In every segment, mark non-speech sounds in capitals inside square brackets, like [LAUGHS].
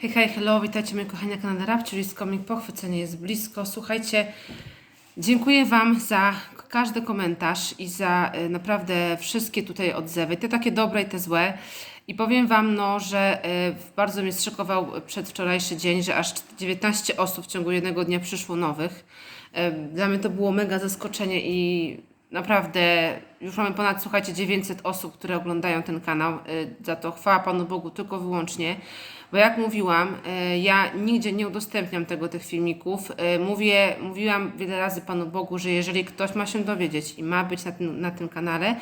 Hej, hej, hello, witajcie moi kochani na kanale Rap, czyli z komik Pochwycenie jest blisko. Słuchajcie, dziękuję Wam za każdy komentarz i za y, naprawdę wszystkie tutaj odzewy, te takie dobre i te złe. I powiem Wam, no, że y, bardzo mnie zszokował przedwczorajszy dzień, że aż 19 osób w ciągu jednego dnia przyszło nowych. Y, Dla mnie to było mega zaskoczenie i naprawdę już mamy ponad, słuchajcie, 900 osób, które oglądają ten kanał. Za to chwała Panu Bogu tylko wyłącznie. Bo jak mówiłam, y, ja nigdzie nie udostępniam tego, tych filmików. Y, Mówię, mówiłam wiele razy Panu Bogu, że jeżeli ktoś ma się dowiedzieć i ma być na tym, na tym kanale,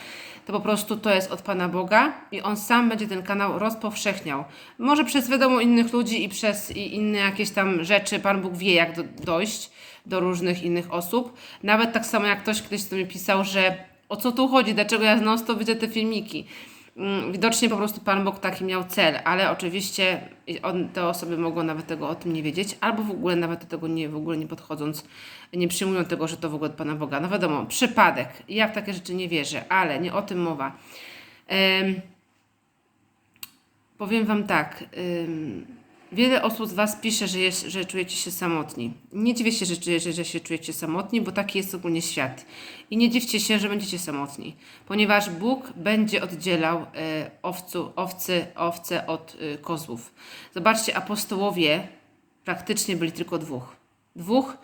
to po prostu to jest od Pana Boga i On sam będzie ten kanał rozpowszechniał. Może przez wiadomo innych ludzi i przez i inne jakieś tam rzeczy, Pan Bóg wie jak do, dojść do różnych innych osób. Nawet tak samo jak ktoś kiedyś do mnie pisał, że o co tu chodzi, dlaczego ja non stop widzę te filmiki. Mm, Widocznie po prostu Pan Bóg taki miał cel, ale oczywiście on, te osoby mogą nawet tego o tym nie wiedzieć, albo w ogóle nawet do tego nie, w ogóle nie podchodząc, nie przyjmują tego, że to w ogóle od Pana Boga. No wiadomo, przypadek. Ja w takie rzeczy nie wierzę, ale nie o tym mowa. Em, powiem Wam tak. Wiele osób z Was pisze, że, jest, że czujecie się samotni. Nie dziwię się, że, że się czujecie samotni, bo taki jest ogólnie świat. I nie dziwcie się, że będziecie samotni, ponieważ Bóg będzie oddzielał e, owcu, owcy, owce od e, kozłów. Zobaczcie, apostołowie praktycznie byli tylko dwóch. Dwóch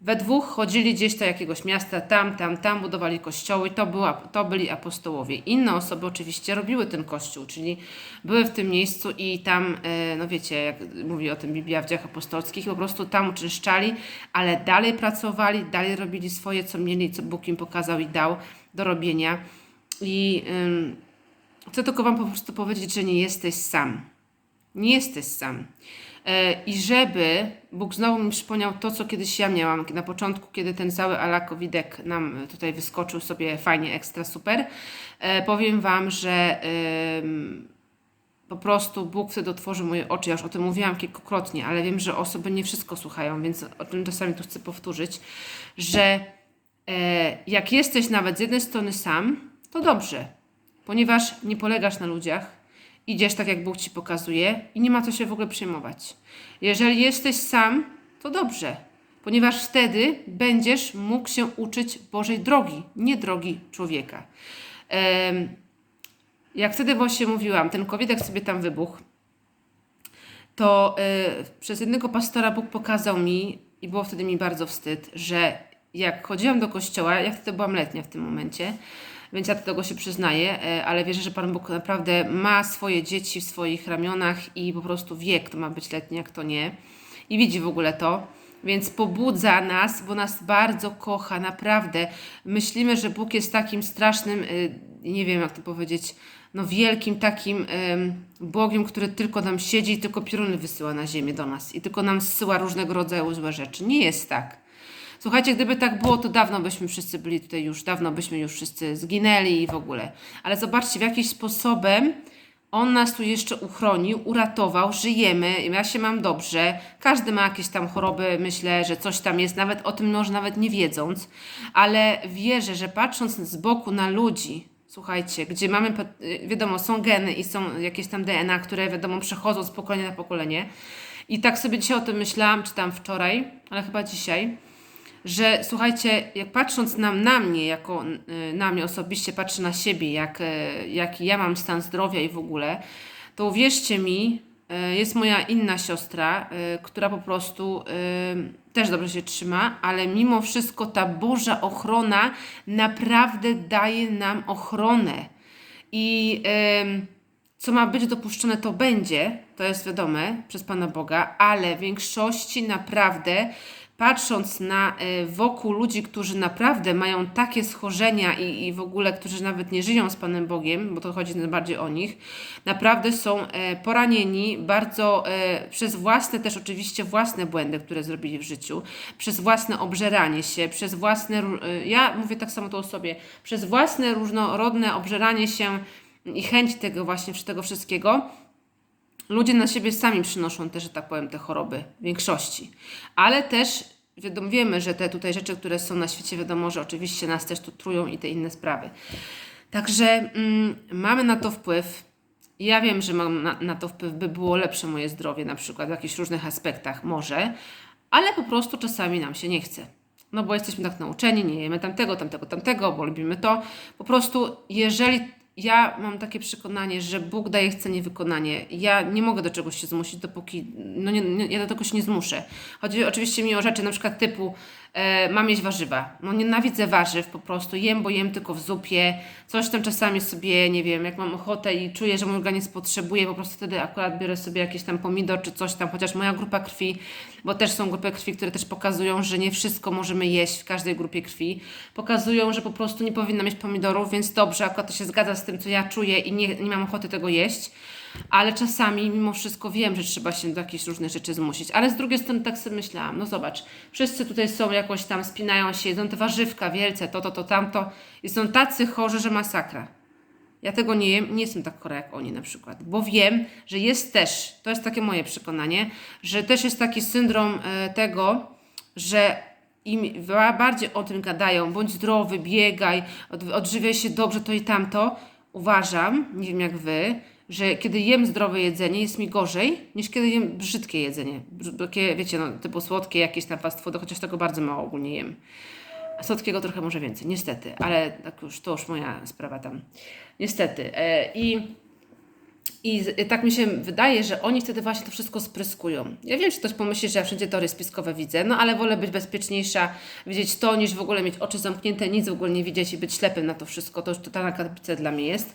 we dwóch chodzili gdzieś do jakiegoś miasta, tam, tam, tam, budowali kościoły, to, była, to byli apostołowie. Inne osoby oczywiście robiły ten kościół, czyli były w tym miejscu i tam, e, no wiecie, jak mówi o tym Biblia w dziejach apostolskich, po prostu tam uczyszczali, ale dalej pracowali, dalej robili swoje, co mieli, co Bóg im pokazał i dał do robienia. I ym, chcę tylko Wam po prostu powiedzieć, że nie jesteś sam. Nie jesteś sam. E, I żeby Bóg znowu mi przypomniał to, co kiedyś ja miałam na początku, kiedy ten cały alakowidek nam tutaj wyskoczył sobie fajnie, ekstra super. E, powiem Wam, że po prostu Bóg wtedy otworzył moje oczy. Ja już o tym mówiłam kilkukrotnie, ale wiem, że osoby nie wszystko słuchają, więc o tym czasami tu chcę powtórzyć, że e, jak jesteś nawet z jednej strony sam, to dobrze, ponieważ nie polegasz na ludziach, idziesz tak, jak Bóg ci pokazuje i nie ma co się w ogóle przejmować. Jeżeli jesteś sam, to dobrze, ponieważ wtedy będziesz mógł się uczyć Bożej drogi, nie drogi człowieka. Jak wtedy właśnie mówiłam, ten covidek sobie tam wybuchł, to y, przez jednego pastora Bóg pokazał mi, i było wtedy mi bardzo wstyd, że jak chodziłam do kościoła, ja wtedy byłam letnia w tym momencie, więc ja do tego się przyznaję, e, ale wierzę, że Pan Bóg naprawdę ma swoje dzieci w swoich ramionach i po prostu wie, kto ma być letni, a kto nie. I widzi w ogóle to. Więc pobudza nas, bo nas bardzo kocha, naprawdę. Myślimy, że Bóg jest takim strasznym, y, nie wiem jak to powiedzieć, no wielkim takim Bogiem, który tylko nam siedzi i tylko pioruny wysyła na ziemię do nas i tylko nam zsyła różnego rodzaju złe rzeczy. Nie jest tak. Słuchajcie, gdyby tak było, to dawno byśmy wszyscy byli tutaj już, dawno byśmy już wszyscy zginęli i w ogóle. Ale zobaczcie, w jakiś sposobem on nas tu jeszcze uchronił, uratował, żyjemy, ja się mam dobrze. Każdy ma jakieś tam choroby, myślę, że coś tam jest, nawet o tym może nawet nie wiedząc, ale wierzę, że patrząc z boku na ludzi, słuchajcie, gdzie mamy, y, wiadomo, są geny i są jakieś tam DNA, które wiadomo przechodzą z pokolenia na pokolenie. I tak sobie dzisiaj o tym myślałam, czy tam wczoraj, ale chyba dzisiaj że słuchajcie, jak patrząc na, na mnie, jako y, na mnie osobiście, patrzę na siebie, jak, y, jaki ja mam stan zdrowia i w ogóle, to uwierzcie mi, y, jest moja inna siostra, która po prostu też dobrze się trzyma, ale mimo wszystko ta Boża ochrona naprawdę daje nam ochronę. I co ma być dopuszczone, to będzie, to jest wiadome przez Pana Boga, ale w większości naprawdę, patrząc na y, wokół ludzi, którzy naprawdę mają takie schorzenia i, i w ogóle, którzy nawet nie żyją z Panem Bogiem, bo to chodzi najbardziej o nich, naprawdę są e, poranieni bardzo e, przez własne, też oczywiście własne błędy, które zrobili w życiu, przez własne obżeranie się, przez własne, e, ja mówię tak samo to o sobie, przez własne różnorodne obżeranie się i chęć tego właśnie, tego wszystkiego, ludzie na siebie sami przynoszą te, że tak powiem, te choroby w większości. Ale też wiadomo, wiemy, że te tutaj rzeczy, które są na świecie, wiadomo, że oczywiście nas też tu trują i te inne sprawy. Także mm, mamy na to wpływ Ja wiem, że mam na, na to wpływ, by było lepsze moje zdrowie, na przykład w jakichś różnych aspektach, może, ale po prostu czasami nam się nie chce. No bo jesteśmy tak nauczeni, nie jemy tamtego, tamtego, tamtego, bo lubimy to. Po prostu, jeżeli ja mam takie przekonanie, że Bóg daje chcenie wykonanie. Ja nie mogę do czegoś się zmusić, dopóki. No nie, nie, ja do tego się nie zmuszę. Chodzi oczywiście mi o rzeczy na przykład typu e, mam jeść warzywa. No nienawidzę warzyw po prostu. Jem, bo jem tylko w zupie. Coś tam czasami sobie, nie wiem, jak mam ochotę i czuję, że mój organizm potrzebuje, po prostu wtedy akurat biorę sobie jakiś tam pomidor czy coś tam, chociaż moja grupa krwi, bo też są grupy krwi, które też pokazują, że nie wszystko możemy jeść w każdej grupie krwi. Pokazują, że po prostu nie powinna mieć pomidorów, więc dobrze, akurat to się zgadza z tym, co ja czuję i nie, nie mam ochoty tego jeść. Ale czasami mimo wszystko wiem, że trzeba się do jakichś różnych rzeczy zmusić. Ale z drugiej strony tak sobie myślałam, no zobacz, wszyscy tutaj są jakoś tam, spinają się, jedzą te warzywka wielce, to, to, to, tamto i są tacy chorzy, że masakra. Ja tego nie jem, nie jestem tak chora jak oni na przykład, bo wiem, że jest też, to jest takie moje przekonanie, że też jest taki syndrom e, tego, że im bardziej o tym gadają, bądź zdrowy, biegaj, od, odżywiaj się dobrze, to i tamto, uważam, nie wiem jak wy, że kiedy jem zdrowe jedzenie, jest mi gorzej, niż kiedy jem brzydkie jedzenie. Takie, wiecie, no, typu słodkie, jakieś tam fast foody, chociaż tego bardzo mało ogólnie jem. A słodkiego trochę może więcej, niestety, ale tak już, to już moja sprawa tam. Niestety. E, I i tak mi się wydaje, że oni wtedy właśnie to wszystko spryskują. Ja wiem, że ktoś pomyśli, że ja wszędzie tory spiskowe widzę, no ale wolę być bezpieczniejsza, widzieć to, niż w ogóle mieć oczy zamknięte, nic w ogóle nie widzieć i być ślepym na to wszystko. To już totalna kaplica dla mnie jest.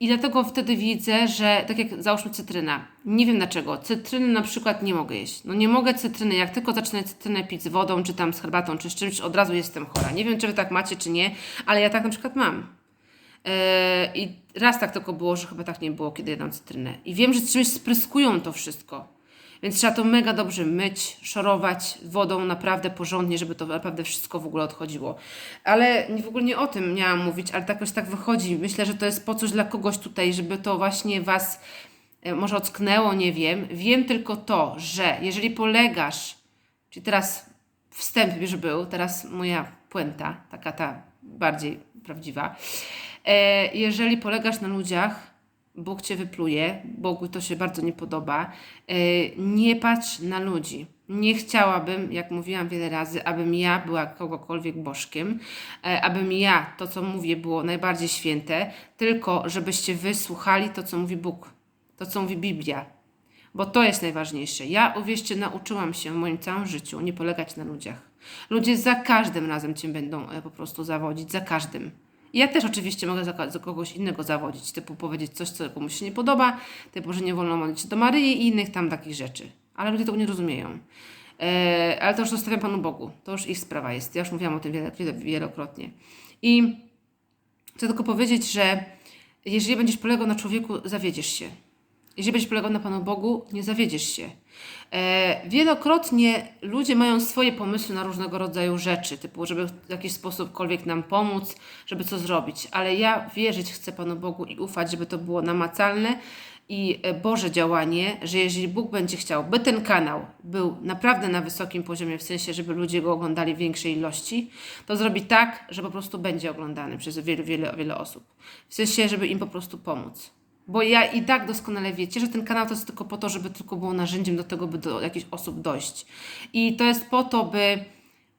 I dlatego wtedy widzę, że tak jak załóżmy cytryna. Nie wiem dlaczego. Cytryny na przykład nie mogę jeść. No nie mogę cytryny. Jak tylko zacznę cytrynę pić z wodą, czy tam z herbatą, czy z czymś, od razu jestem chora. Nie wiem, czy wy tak macie, czy nie, ale ja tak na przykład mam. E, I raz tak tylko było, że chyba tak nie było, kiedy jadam cytrynę. I wiem, że czymś spryskują to wszystko. Więc trzeba to mega dobrze myć, szorować wodą naprawdę porządnie, żeby to naprawdę wszystko w ogóle odchodziło. Ale w ogóle nie o tym miałam mówić, ale tak jakoś tak wychodzi. Myślę, że to jest po coś dla kogoś tutaj, żeby to właśnie Was e, może ocknęło, nie wiem. Wiem tylko to, że jeżeli polegasz, czyli teraz wstęp już był, teraz moja puenta, taka ta bardziej prawdziwa. E, jeżeli polegasz na ludziach, Bóg cię wypluje, Bogu to się bardzo nie podoba. E, nie patrz na ludzi. Nie chciałabym, jak mówiłam wiele razy, abym ja była kogokolwiek bożkiem, e, abym ja, to co mówię, było najbardziej święte, tylko żebyście wy słuchali to, co mówi Bóg, to, co mówi Biblia. Bo to jest najważniejsze. Ja, uwierzcie, nauczyłam się w moim całym życiu nie polegać na ludziach. Ludzie za każdym razem cię będą e, po prostu zawodzić, za każdym. Ja też oczywiście mogę za, za kogoś innego zawodzić, typu powiedzieć coś, co komuś się nie podoba, typu, że nie wolno modlić się do Maryi i innych tam takich rzeczy. Ale ludzie tego nie rozumieją. E, ale to już zostawiam Panu Bogu. To już ich sprawa jest. Ja już mówiłam o tym wiele, wiele, wielokrotnie. I chcę tylko powiedzieć, że jeżeli będziesz polegał na człowieku, zawiedziesz się. Jeżeli będziesz polegał na Panu Bogu, nie zawiedziesz się. E, wielokrotnie ludzie mają swoje pomysły na różnego rodzaju rzeczy, typu, żeby w jakiś sposób nam pomóc, żeby co zrobić. Ale ja wierzyć chcę Panu Bogu i ufać, żeby to było namacalne i e, Boże działanie, że jeżeli Bóg będzie chciał, by ten kanał był naprawdę na wysokim poziomie, w sensie, żeby ludzie go oglądali w większej ilości, to zrobi tak, że po prostu będzie oglądany przez wiele, wiele, wiele osób. W sensie, żeby im po prostu pomóc. Bo ja i tak doskonale wiecie, że ten kanał to jest tylko po to, żeby tylko było narzędziem do tego, by do jakichś osób dojść. I to jest po to, by.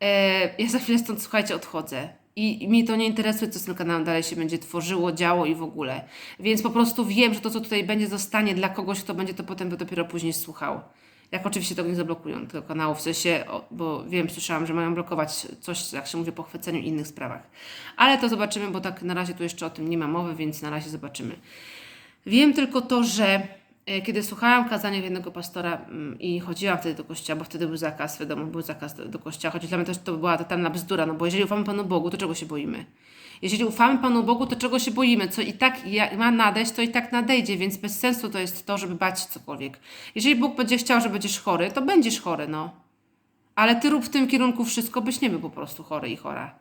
E, ja za chwilę stąd, słuchajcie, odchodzę. I, I to nie interesuje, co z tym kanałem dalej się będzie tworzyło, działo i w ogóle. Więc po prostu wiem, że to, co tutaj będzie, zostanie dla kogoś, kto będzie to potem dopiero później słuchał. Jak oczywiście tego nie zablokują, tego kanału, w sensie, bo wiem, słyszałam, że mają blokować coś, jak się mówi, po chwyceniu i innych sprawach. Ale to zobaczymy, bo tak na razie tu jeszcze o tym nie ma mowy, więc na razie zobaczymy. Wiem tylko to, że e, kiedy słuchałam kazania jednego pastora mm, i chodziłam wtedy do kościoła, bo wtedy był zakaz, wiadomo, był zakaz do, do kościoła, choć dla mnie też to była totalna bzdura, no bo jeżeli ufamy Panu Bogu, to czego się boimy? Jeżeli ufamy Panu Bogu, to czego się boimy? Co i tak ma nadejść, to i tak nadejdzie, więc bez sensu to jest to, żeby bać cokolwiek. Jeżeli Bóg będzie chciał, że będziesz chory, to będziesz chory, no. Ale ty rób w tym kierunku wszystko, byś nie był po prostu chory i chora.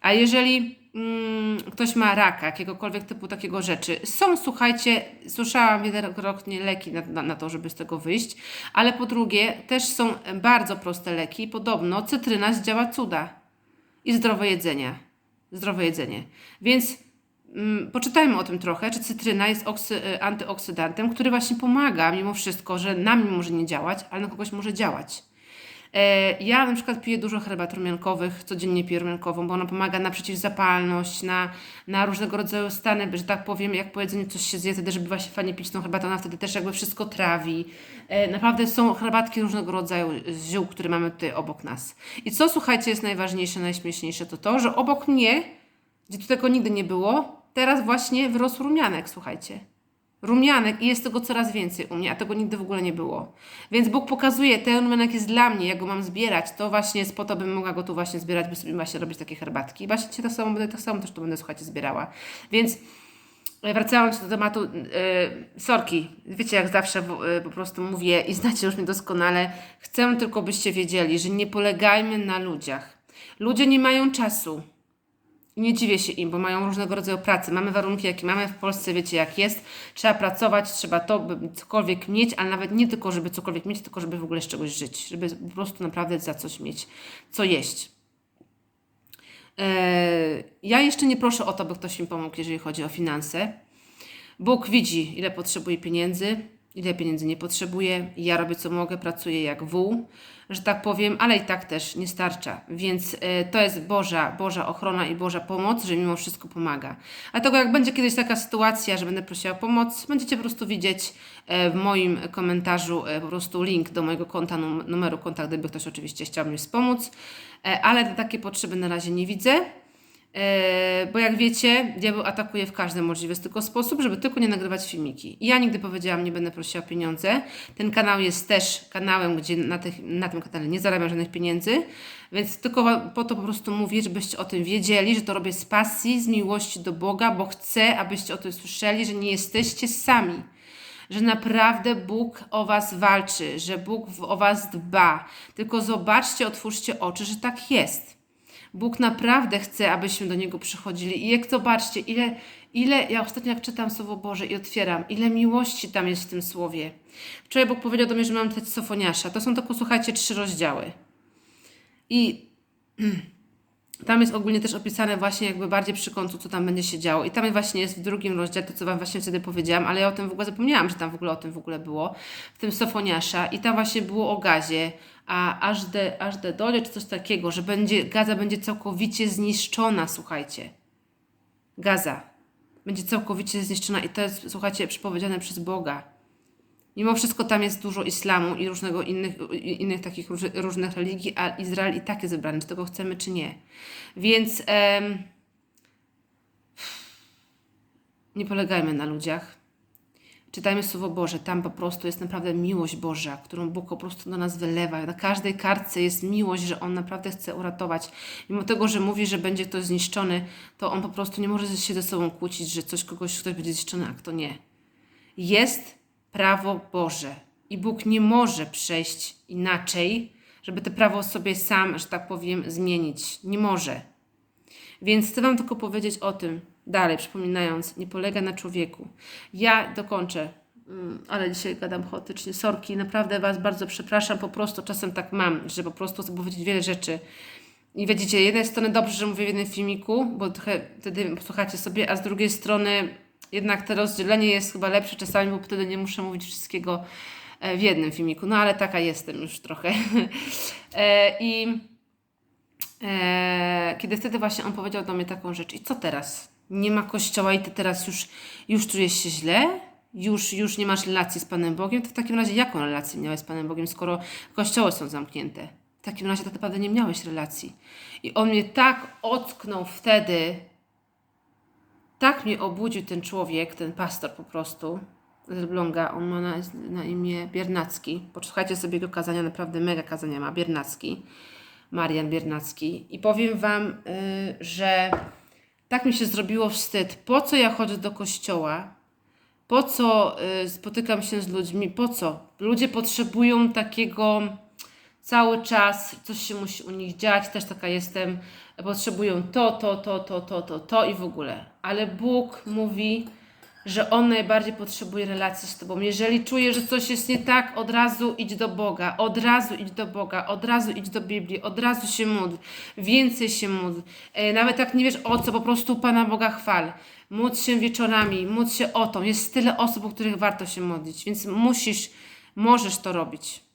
A jeżeli mm, ktoś ma raka, jakiegokolwiek typu takiego rzeczy, są, słuchajcie, słyszałam wielokrotnie leki na, na, na to, żeby z tego wyjść, ale po drugie też są bardzo proste leki. Podobno cytryna zdziała cuda i zdrowe jedzenie. Zdrowe jedzenie. Więc mm, poczytajmy o tym trochę, czy cytryna jest y, antyoksydantem, który właśnie pomaga mimo wszystko, że na mnie może nie działać, ale na kogoś może działać. E, Ja na przykład piję dużo herbat rumiankowych, codziennie piję rumiankową, bo ona pomaga na przeciwzapalność, na, na różnego rodzaju stany, że tak powiem, jak po jedzeniu coś się zje, wtedy, żeby właśnie fajnie pić tą herbatę, ona wtedy też jakby wszystko trawi. E, Naprawdę są herbatki różnego rodzaju z ziół, które mamy tutaj obok nas. I co, słuchajcie, jest najważniejsze, najśmieszniejsze, to to, że obok mnie, gdzie tu tego nigdy nie było, teraz właśnie wyrosł rumianek, słuchajcie rumianek i jest tego coraz więcej u mnie, a tego nigdy w ogóle nie było. Więc Bóg pokazuje, ten rumianek jest dla mnie, jak go mam zbierać, to właśnie jest po to, bym mogła go tu właśnie zbierać, by sobie właśnie robić takie herbatki. I właśnie tak samo tak samo też tu będę, słuchajcie, zbierała. Więc e, wracając do tematu, yy, sorki, wiecie jak zawsze yy, po prostu mówię i znacie już mnie doskonale, chcę tylko byście wiedzieli, że nie polegajmy na ludziach. Ludzie nie mają czasu. Nie dziwię się im, bo mają różnego rodzaju pracy. Mamy warunki, jakie mamy w Polsce, wiecie jak jest. Trzeba pracować, trzeba to, cokolwiek mieć, ale nawet nie tylko, żeby cokolwiek mieć, tylko żeby w ogóle z czegoś żyć. Żeby po prostu naprawdę za coś mieć, co jeść. Eee, ja jeszcze nie proszę o to, by ktoś mi pomógł, jeżeli chodzi o finanse. Bóg widzi, ile potrzebuje pieniędzy, ile pieniędzy nie potrzebuję. Ja robię co mogę, pracuję jak wół, że tak powiem, ale i tak też nie starcza. Więc e, to jest Boża, Boża ochrona i Boża pomoc, że mimo wszystko pomaga. A tego jak będzie kiedyś taka sytuacja, że będę prosiła o pomoc, będziecie po prostu widzieć e, w moim komentarzu e, po prostu link do mojego konta, num- numeru konta, gdyby ktoś oczywiście chciał mi wspomóc. Ale takie potrzeby na razie nie widzę. E, bo jak wiecie, diabeł atakuje w każdy możliwy tylko sposób, żeby tylko nie nagrywać filmiki. Ja nigdy powiedziałam, nie będę prosiła o pieniądze. Ten kanał jest też kanałem, gdzie na, tych, na tym kanale nie zarabiam żadnych pieniędzy, więc tylko po to po prostu mówię, żebyście o tym wiedzieli, że to robię z pasji, z miłości do Boga, bo chcę, abyście o tym słyszeli, że nie jesteście sami że naprawdę Bóg o Was walczy, że Bóg o Was dba. Tylko zobaczcie, otwórzcie oczy, że tak jest. Bóg naprawdę chce, abyśmy do Niego przychodzili. I jak zobaczcie, ile, ile, ja ostatnio jak czytam Słowo Boże i otwieram, ile miłości tam jest w tym Słowie. Wczoraj Bóg powiedział do mnie, że mam czytać Sofoniasza. To są tylko, słuchajcie, trzy rozdziały. I [CLEARS THROAT] tam jest ogólnie też opisane właśnie jakby bardziej przy końcu, co tam będzie się działo. I tam właśnie jest w drugim rozdziale to, co Wam właśnie wtedy powiedziałam, ale ja o tym w ogóle zapomniałam, że tam w ogóle o tym w ogóle było, w tym Sofoniasza. I tam właśnie było o gazie, a aż de, aż de dole, czy coś takiego, że będzie, gaza będzie całkowicie zniszczona, słuchajcie. Gaza będzie całkowicie zniszczona i to jest, słuchajcie, przepowiedziane przez Boga. Mimo wszystko tam jest dużo islamu i różnego innych, innych takich róż, różnych religii, a Izrael i tak jest wybrany, czy tego chcemy, czy nie. Więc em, nie polegajmy na ludziach. Czytajmy Słowo Boże, tam po prostu jest naprawdę miłość Boża, którą Bóg po prostu do nas wylewa. Na każdej kartce jest miłość, że On naprawdę chce uratować. Mimo tego, że mówi, że będzie ktoś zniszczony, to On po prostu nie może się ze sobą kłócić, że coś kogoś ktoś będzie zniszczony, a kto nie. Jest prawo Boże i Bóg nie może przejść inaczej, żeby to prawo sobie sam, że tak powiem, zmienić. Nie może. Więc chcę Wam tylko powiedzieć o tym, dalej przypominając, nie polega na człowieku. Ja dokończę, mm, ale dzisiaj gadam chaotycznie. Sorki, naprawdę Was bardzo przepraszam, po prostu czasem tak mam, że po prostu chcę powiedzieć wiele rzeczy. I widzicie, z jednej strony dobrze, że mówię w jednym filmiku, bo trochę wtedy posłuchacie sobie, a z drugiej strony jednak to rozdzielenie jest chyba lepsze czasami, bo wtedy nie muszę mówić wszystkiego e, w jednym filmiku. No ale taka jestem już trochę. [LAUGHS] E, I e, kiedy wtedy właśnie on powiedział do mnie taką rzecz, i co teraz? Nie ma kościoła i ty teraz już, już czujesz się źle? Już, już nie masz relacji z Panem Bogiem? To w takim razie jaką relację miałeś z Panem Bogiem, skoro kościoły są zamknięte? W takim razie tak naprawdę nie miałeś relacji. I on mnie tak ocknął wtedy, tak mnie obudził ten człowiek, ten pastor po prostu z Elbląga. On ma na, na imię Biernacki. Posłuchajcie sobie jego kazania, naprawdę mega kazania ma. Biernacki. Marian Biernacki. I powiem Wam, y, że tak mi się zrobiło wstyd. Po co ja chodzę do kościoła? Po co y, spotykam się z ludźmi? Po co? Ludzie potrzebują takiego cały czas, coś się musi u nich dziać, też taka jestem, potrzebują to, to, to, to, to, to, to i w ogóle. Ale Bóg mówi, że on najbardziej potrzebuje relacji z Tobą. Jeżeli czujesz, że coś jest nie tak, od razu idź do Boga, od razu idź do Boga, od razu idź do Biblii, od razu się módl, więcej się módl. E, nawet jak nie wiesz o co, po prostu Pana Boga chwal. Módl się wieczorami, módl się o to. Jest tyle osób, o których warto się modlić, więc musisz, możesz to robić.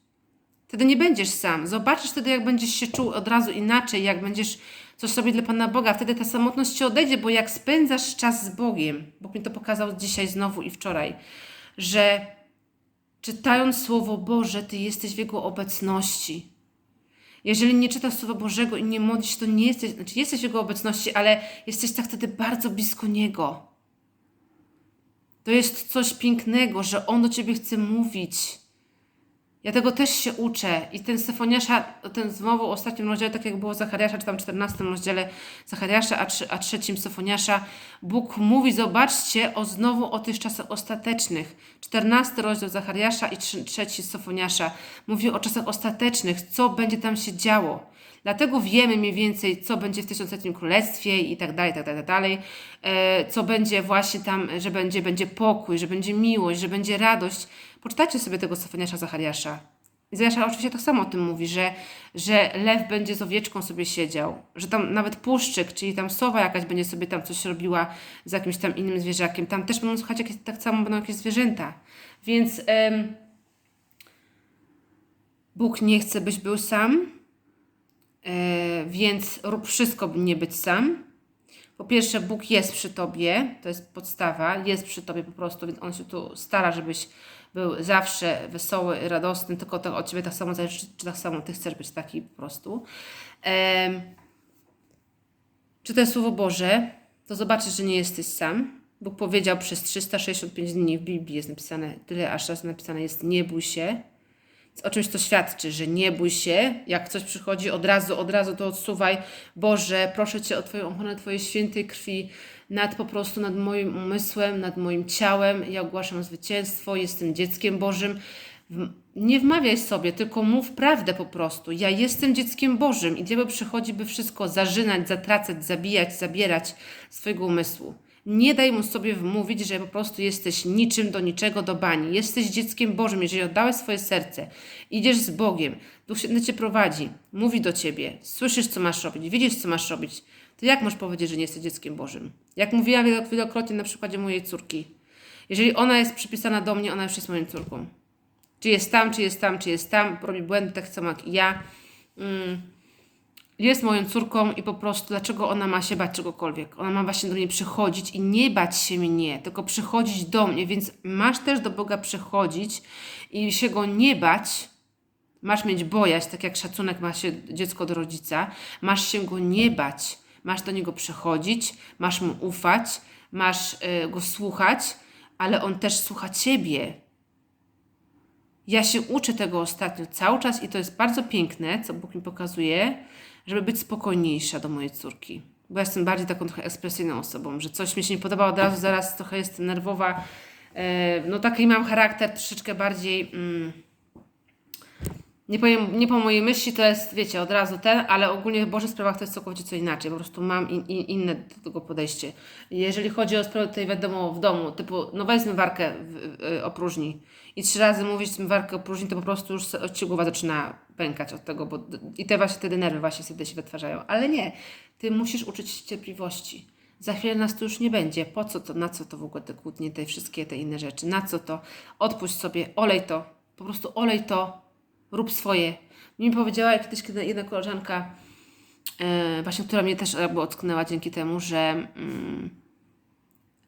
Wtedy nie będziesz sam. Zobaczysz wtedy, jak będziesz się czuł od razu inaczej, jak będziesz coś robić dla Pana Boga. Wtedy ta samotność ci odejdzie, bo jak spędzasz czas z Bogiem, Bóg mi to pokazał dzisiaj znowu i wczoraj, że czytając Słowo Boże, Ty jesteś w Jego obecności. Jeżeli nie czytasz Słowa Bożego i nie modlisz, to nie jesteś, znaczy jesteś w Jego obecności, ale jesteś tak wtedy bardzo blisko Niego. To jest coś pięknego, że On do Ciebie chce mówić ja tego też się uczę i ten Stefaniasza, ten znowu w ostatnim rozdziale, tak jak było Zachariasza, czy tam 14 rozdziale Zachariasza, a, trzy, a trzecim Stefaniasza, Bóg mówi, zobaczcie o znowu o tych czasach ostatecznych. 14 rozdział Zachariasza i trzeci Sofoniasza mówi o czasach ostatecznych, co będzie tam się działo. Dlatego wiemy mniej więcej, co będzie w tysiącletnim królestwie i tak dalej, tak dalej, tak dalej. E, co będzie właśnie tam, że będzie, będzie pokój, że będzie miłość, że będzie radość. Poczytajcie sobie tego Sofoniasza Zachariasza. Zachariasza oczywiście tak samo o tym mówi, że, że lew będzie z owieczką sobie siedział, że tam nawet puszczyk, czyli tam sowa jakaś będzie sobie tam coś robiła z jakimś tam innym zwierzakiem. Tam też będą słuchać jakieś, tak samo będą jakieś zwierzęta. Więc em, Bóg nie chce, byś był sam, więc rób wszystko, by nie być sam. Po pierwsze, Bóg jest przy tobie, to jest podstawa, jest przy tobie po prostu, więc On się tu stara, żebyś był zawsze wesoły, radosny, tylko to od Ciebie tak samo zależy, czy, tak samo Ty chcesz być taki po prostu. Ehm, czy to jest Słowo Boże, to zobaczysz, że nie jesteś sam. Bóg powiedział przez 365 dni w Biblii jest napisane, tyle aż raz napisane jest nie bój się. O czymś to świadczy, że nie bój się, jak coś przychodzi, od razu, od razu to odsuwaj. Boże, proszę Cię o Twoją ochronę Twojej świętej krwi, nad po prostu nad moim umysłem, nad moim ciałem. Ja ogłaszam zwycięstwo, jestem dzieckiem Bożym. Nie wmawiaj sobie, tylko mów prawdę po prostu. Ja jestem dzieckiem Bożym i diabeł przychodzi, by wszystko zarzynać, zatracać, zabijać, zabierać swojego umysłu. Nie daj mu sobie wmówić, że po prostu jesteś niczym do niczego, do bani. Jesteś dzieckiem Bożym, jeżeli oddałeś swoje serce, idziesz z Bogiem, Duch Święty Cię prowadzi, mówi do Ciebie, słyszysz, co masz robić, widzisz, co masz robić, to jak możesz powiedzieć, że nie jesteś dzieckiem Bożym? Jak mówiłam wielokrotnie na przykładzie mojej córki. Jeżeli ona jest przypisana do mnie, ona już jest moją córką. Czy jest tam, czy jest tam, czy jest tam, robi błędy tak samo jak ja. Mm. Jest moją córką i po prostu dlaczego ona ma się bać czegokolwiek? Ona ma właśnie do mnie przychodzić i nie bać się mnie, tylko przychodzić do mnie, więc masz też do Boga przychodzić i się Go nie bać, Masz mieć bojać, tak jak szacunek ma się dziecko do rodzica. Masz się go nie bać, masz do niego przychodzić, masz mu ufać, masz y, go słuchać, ale on też słucha ciebie. Ja się uczę tego ostatnio cały czas i to jest bardzo piękne, co Bóg mi pokazuje, żeby być spokojniejsza do mojej córki. Bo ja jestem bardziej taką trochę ekspresyjną osobą, że coś mi się nie podoba od razu, zaraz trochę jestem nerwowa. Y, no taki mam charakter troszeczkę bardziej. Mm, nie, powiem, nie po mojej myśli to jest, wiecie, od razu ten, ale ogólnie w Bożych sprawach to jest całkowicie co inaczej. Po prostu mam in, in, inne do tego podejście. Jeżeli chodzi o sprawy tutaj wiadomo w domu, typu, no weźmy warkę w, w, opróżni i trzy razy mówić warkę opróżni, to po prostu już ci głowa zaczyna pękać od tego, bo i te właśnie te nerwy właśnie wtedy się wytwarzają. Ale nie, ty musisz uczyć się cierpliwości. Za chwilę nas tu już nie będzie. Po co to, na co to w ogóle te kłótnie, te wszystkie te inne rzeczy? Na co to? Odpuść sobie, olej to. Po prostu olej to, rób swoje. Mi powiedziała kiedyś kiedy jedna koleżanka, yy, właśnie, która mnie też jakby ocknęła dzięki temu, że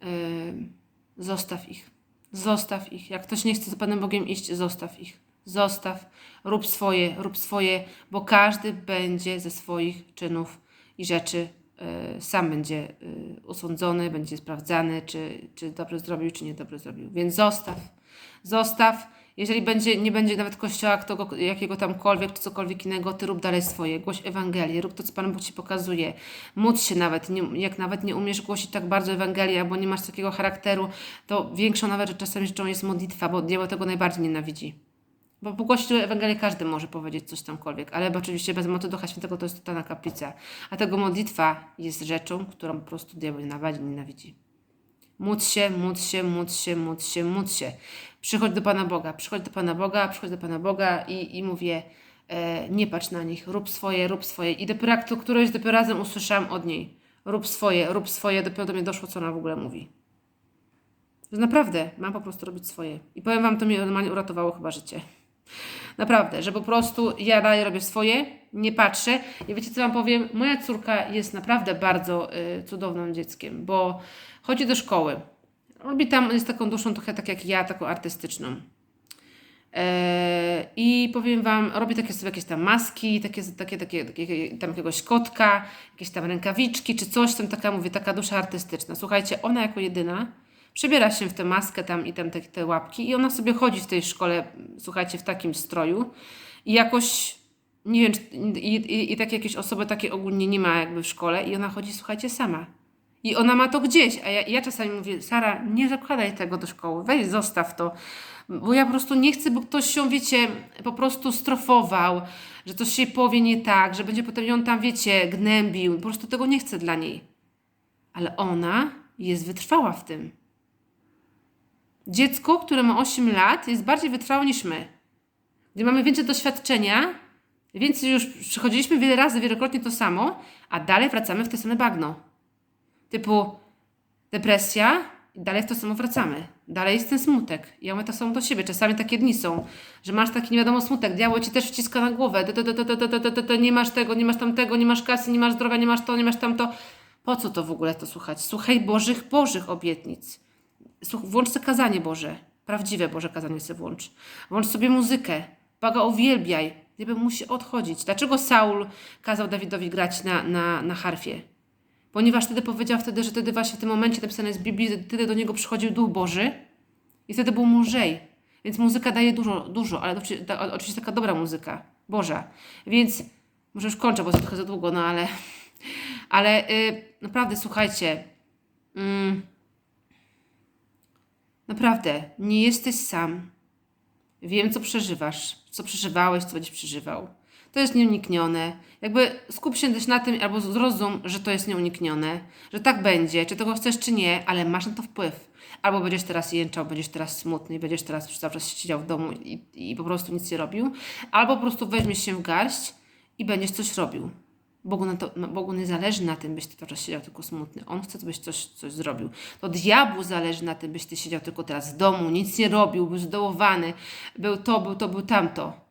yy, yy, zostaw ich. Zostaw ich. Jak ktoś nie chce za Panem Bogiem iść, zostaw ich. Zostaw, rób swoje, rób swoje, bo każdy będzie ze swoich czynów i rzeczy sam będzie usądzony, będzie sprawdzany, czy, czy dobrze zrobił, czy nie dobrze zrobił. Więc zostaw. Zostaw jeżeli będzie, nie będzie nawet kościoła kto, jakiego tamkolwiek, czy cokolwiek innego, ty rób dalej swoje. Głoś Ewangelię, rób to, co Pan Bóg Ci pokazuje. Módl się nawet, nie, jak nawet nie umiesz głosić tak bardzo Ewangelii, albo nie masz takiego charakteru, to większą nawet czasami rzeczą jest modlitwa, bo diabeł tego najbardziej nienawidzi. Bo pogłosić Ewangelię każdy może powiedzieć coś tamkolwiek, ale oczywiście bez mocy Ducha Świętego to jest totalna kaplica. A tego modlitwa jest rzeczą, którą po prostu diabeł najbardziej nienawidzi. Módl się, módl się, módl się, módl się, módl się. Przychodź do Pana Boga, przychodź do Pana Boga, przychodź do Pana Boga i, i mówię, e, nie patrz na nich, rób swoje, rób swoje. I dopiero jak to któreś dopiero razem usłyszałam od niej, rób swoje, rób swoje, dopiero do mnie doszło, co ona w ogóle mówi. Że naprawdę, mam po prostu robić swoje. I powiem Wam, to mi normalnie uratowało chyba życie. Naprawdę, że po prostu ja dalej robię swoje, nie patrzę. I wiecie, co Wam powiem? Moja córka jest naprawdę bardzo y, cudownym dzieckiem, bo chodzi do szkoły. Robi tam, jest taką duszą trochę tak jak ja, taką artystyczną. E, I powiem Wam, robi takie sobie jakieś tam maski, takie, takie, takie, takie tam jakiegoś kotka, jakieś tam rękawiczki czy coś tam, taka mówię, taka dusza artystyczna. Słuchajcie, ona jako jedyna przebiera się w tę maskę tam i tam te, te łapki i ona sobie chodzi w tej szkole, słuchajcie, w takim stroju i jakoś, nie wiem, i, i, i takie jakieś osoby takie ogólnie nie ma jakby w szkole i ona chodzi, słuchajcie, sama. I ona ma to gdzieś, a ja, ja czasami mówię, Sara, nie zakładaj tego do szkoły, weź zostaw to, bo ja po prostu nie chcę, bo ktoś się, wiecie, po prostu strofował, że coś się powie nie tak, że będzie potem ją tam, wiecie, gnębił, po prostu tego nie chcę dla niej. Ale ona jest wytrwała w tym. Dziecko, które ma 8 lat, jest bardziej wytrwałe niż my. Gdy mamy więcej doświadczenia, więcej już przechodziliśmy wiele razy, wielokrotnie to samo, a dalej wracamy w te same bagno. Typu depresja, dalej w to samo wracamy. Dalej jest ten smutek. Ja my to są do siebie. Czasami takie dni są, że masz taki nie wiadomo smutek. Diabeł ci też wciska na głowę. Nie masz tego, nie masz tamtego, nie masz kasy, nie masz zdrowia, nie masz to, nie masz tamto. Po co to w ogóle to słuchać? Słuchaj Bożych, Bożych obietnic. Włącz sobie kazanie Boże. Prawdziwe Boże kazanie sobie włącz. Włącz sobie muzykę. Baga uwielbiaj. Diabeł musi odchodzić. Dlaczego Saul kazał Dawidowi grać na, na, na harfie? Ponieważ wtedy powiedział wtedy, że wtedy właśnie w tym momencie napisane jest w Biblii, wtedy do niego przychodził Duch Boży i wtedy był mu lżej. Więc muzyka daje dużo, dużo, ale oczywiście, ta, oczywiście taka dobra muzyka, Boża. Więc może już kończę, bo to trochę za długo, no ale, [LAUGHS] ale y, naprawdę słuchajcie, mm, naprawdę nie jesteś sam. Wiem, co przeżywasz, co przeżywałeś, co będziesz przeżywał. To jest nieuniknione. Jakby skup się też na tym, albo zrozum, że to jest nieuniknione, że tak będzie, czy tego chcesz, czy nie, ale masz na to wpływ. Albo będziesz teraz jęczał, będziesz teraz smutny, będziesz teraz cały czas siedział w domu i, i po prostu nic nie robił, albo po prostu weźmiesz się w garść i będziesz coś robił. Bogu, na to, no, Bogu nie zależy na tym, byś ty cały czas siedział tylko smutny. On chce, byś coś, coś zrobił. To diabłu zależy na tym, byś ty siedział tylko teraz w domu, nic nie robił, był zdołowany, był to, był to, był tamto.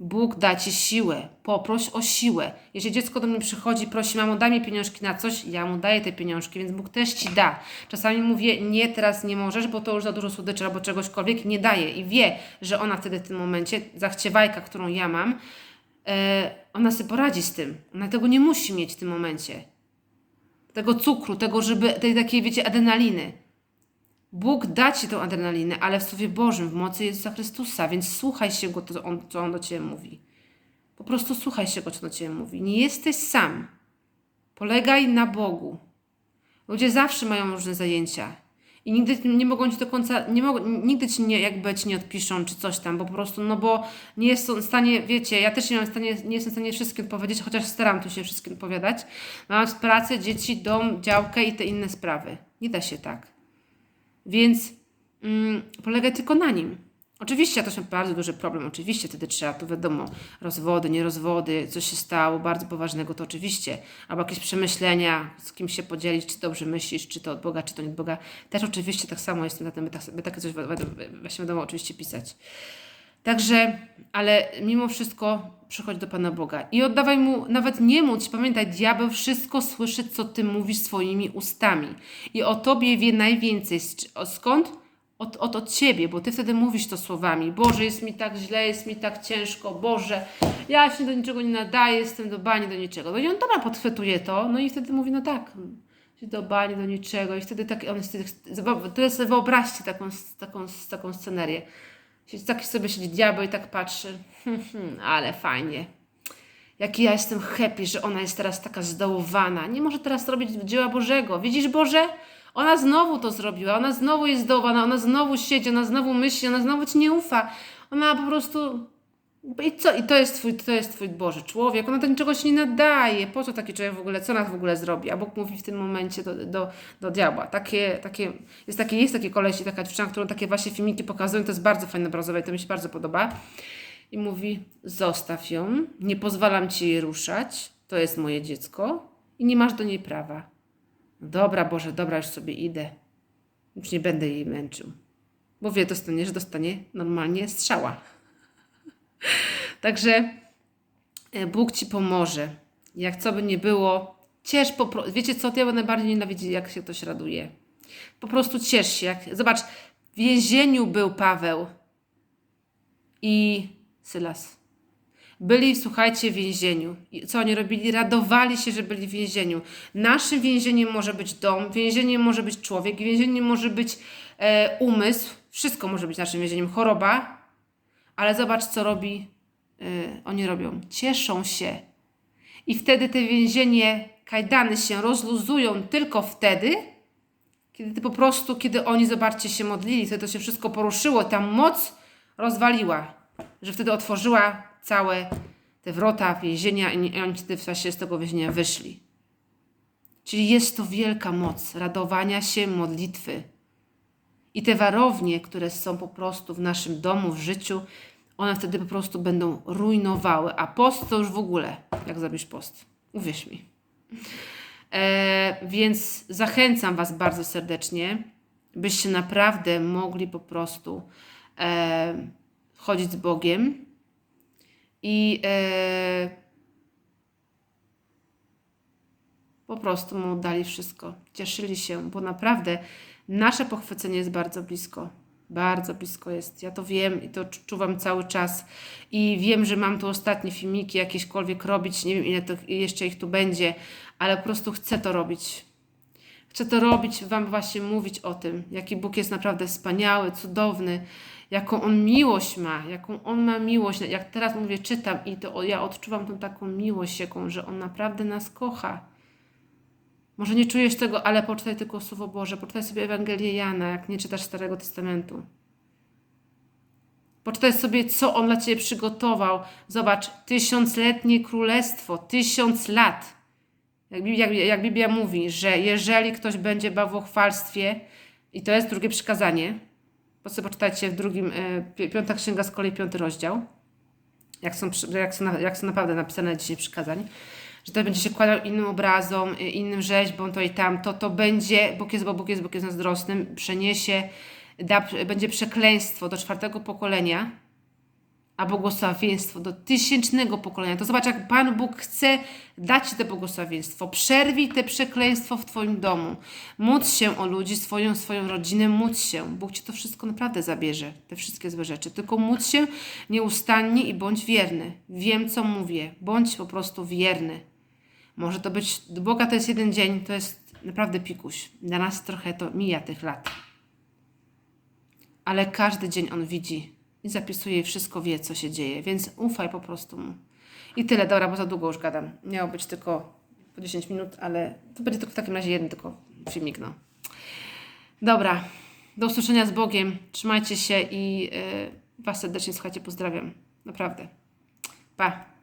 Bóg da ci siłę. Poproś o siłę. Jeżeli dziecko do mnie przychodzi, prosi, mamo, daj mi pieniążki na coś, ja mu daję te pieniążki, więc Bóg też ci da. Czasami mówię, nie, teraz nie możesz, bo to już za dużo słodyczy albo czegośkolwiek, nie daje. I wie, że ona wtedy w tym momencie, zachciewajka, którą ja mam, e, ona sobie poradzi z tym. Ona tego nie musi mieć w tym momencie. Tego cukru, tego, żeby, tej takiej, wiecie, adrenaliny. Bóg da ci tą adrenalinę, ale w Słowie Bożym, w mocy Jezusa Chrystusa, więc słuchaj się Go, to on, co On do Ciebie mówi. Po prostu słuchaj się Go, co do Ciebie mówi. Nie jesteś sam. Polegaj na Bogu. Ludzie zawsze mają różne zajęcia. I nigdy nie mogą ci do końca, nie mogą, nigdy ci nie, jakby ci nie odpiszą, czy coś tam, bo po prostu, no bo nie jest w stanie, wiecie, ja też nie, mam stanie, nie jestem w stanie wszystkim odpowiedzieć, chociaż staram tu się wszystkim odpowiadać. Mam pracę, dzieci, dom, działkę i te inne sprawy. Nie da się tak. Więc mm, polega tylko na nim. Oczywiście to jest bardzo duży problem, oczywiście wtedy trzeba, to wiadomo, rozwody, nierozwody, coś się stało bardzo poważnego, to oczywiście, albo jakieś przemyślenia, z kim się podzielić, czy dobrze myślisz, czy to od Boga, czy to nie od Boga. Też oczywiście tak samo jestem na tym, by, by takie coś właśnie wiadomo oczywiście pisać. Także, ale mimo wszystko przychodź do Pana Boga i oddawaj Mu, nawet nie móc, pamiętaj, diabeł wszystko słyszy, co Ty mówisz swoimi ustami i o Tobie wie najwięcej. Skąd? Od, od, od Ciebie, bo Ty wtedy mówisz to słowami. Boże, jest mi tak źle, jest mi tak ciężko, Boże, ja się do niczego nie nadaję, jestem do bani, do niczego. No i on dobra podchwytuje to, no i wtedy mówi, no tak, do bani, do niczego i wtedy tak, on jest, wtedy- tyle sobie wyobraźcie taką, taką, taką scenerię. Tak sobie siedzi diabeł i tak patrzy. Hmm, hmm, ale fajnie. Jaki ja jestem happy, że ona jest teraz taka zdołowana. Nie może teraz robić dzieła Bożego. Widzisz Boże? Ona znowu to zrobiła. Ona znowu jest zdołowana. Ona znowu siedzi. Ona znowu myśli. Ona znowu Ci nie ufa. Ona po prostu I co? I to jest twój, to jest twój Boży człowiek. Ona do niczego się nie nadaje. Po co taki człowiek w ogóle, co nas w ogóle zrobi? A Bóg mówi w tym momencie do, do, do diabła. Takie, takie, jest, taki, jest taki koleś i taka dziewczyna, którą takie właśnie filmiki pokazują. To jest bardzo fajne obrazowe i to mi się bardzo podoba. I mówi, zostaw ją, nie pozwalam ci jej ruszać. To jest moje dziecko i nie masz do niej prawa. Dobra, Boże, dobra, już sobie idę. Już nie będę jej męczył. Bo wie, dostanie, że dostanie normalnie strzała. Także e, Bóg ci pomoże. Jak co by nie było, ciesz po prostu. Wiecie co, diabeł najbardziej nienawidzi, jak się ktoś raduje. Po prostu ciesz się. Jak... Zobacz, w więzieniu był Paweł i Sylas. Byli, słuchajcie, w więzieniu. I co oni robili? Radowali się, że byli w więzieniu. Naszym więzieniem może być dom, więzieniem może być człowiek, więzieniem może być e, umysł. Wszystko może być naszym więzieniem. Choroba. Ale zobacz, co robi, e, oni robią. Cieszą się. I wtedy te więzienie, kajdany się rozluzują tylko wtedy, kiedy po prostu, kiedy oni, zobaczcie, się modlili, wtedy to się wszystko poruszyło, ta moc rozwaliła, że wtedy otworzyła całe te wrota więzienia i oni wtedy właśnie z tego więzienia wyszli. Czyli jest to wielka moc radowania się, modlitwy. I te warownie, które są po prostu w naszym domu, w życiu, one wtedy po prostu będą rujnowały. A post to już w ogóle, jak zrobisz post. Uwierz mi. E, więc zachęcam Was bardzo serdecznie, byście naprawdę mogli po prostu e, chodzić z Bogiem i e, po prostu mu dali wszystko. Cieszyli się, bo naprawdę nasze pochwycenie jest bardzo blisko. Bardzo blisko jest. Ja to wiem i to czuwam cały czas. I wiem, że mam tu ostatnie filmiki jakiekolwiek robić. Nie wiem, ile to jeszcze ich tu będzie, ale po prostu chcę to robić. Chcę to robić, Wam właśnie mówić o tym, jaki Bóg jest naprawdę wspaniały, cudowny, jaką On miłość ma, jaką On ma miłość. Jak teraz mówię, czytam i to ja odczuwam tą taką miłość, jaką, że On naprawdę nas kocha. Może nie czujesz tego, ale poczytaj tylko Słowo Boże, poczytaj sobie Ewangelię Jana, jak nie czytasz Starego Testamentu. Poczytaj sobie, co On dla Ciebie przygotował. Zobacz, tysiącletnie królestwo, tysiąc lat. Jak, jak, jak Biblia mówi, że jeżeli ktoś będzie bał w chwalstwie, i to jest drugie przykazanie, po co poczytajcie w drugim, y, piąta księga z kolei piąty rozdział, jak są, jak są, jak są naprawdę napisane dzisiaj przykazań, że to będzie się kładał innym obrazom, innym rzeźbom, to i tam, to to będzie, Bóg jest, bo Bóg jest, Bóg jest zazdrosnym, przeniesie, da, będzie przekleństwo do czwartego pokolenia, a błogosławieństwo do tysięcznego pokolenia. To zobacz, jak Pan Bóg chce dać Ci to błogosławieństwo. Przerwij te przekleństwo w Twoim domu. Módl się o ludzi, swoją, swoją rodzinę, módl się. Bóg Ci to wszystko naprawdę zabierze, te wszystkie złe rzeczy. Tylko módl się nieustannie i bądź wierny. Wiem, co mówię. Bądź po prostu wierny. Może to być, do Boga to jest jeden dzień, to jest naprawdę pikuś. Dla nas trochę to mija tych lat. Ale każdy dzień On widzi i zapisuje i wszystko wie, co się dzieje, więc ufaj po prostu mu. I tyle, dobra, bo za długo już gadam. Miało być tylko po 10 minut, ale to będzie tylko w takim razie jeden tylko filmik, no. Dobra, do usłyszenia z Bogiem. Trzymajcie się i yy, Was serdecznie, słuchajcie, pozdrawiam. Naprawdę. Pa.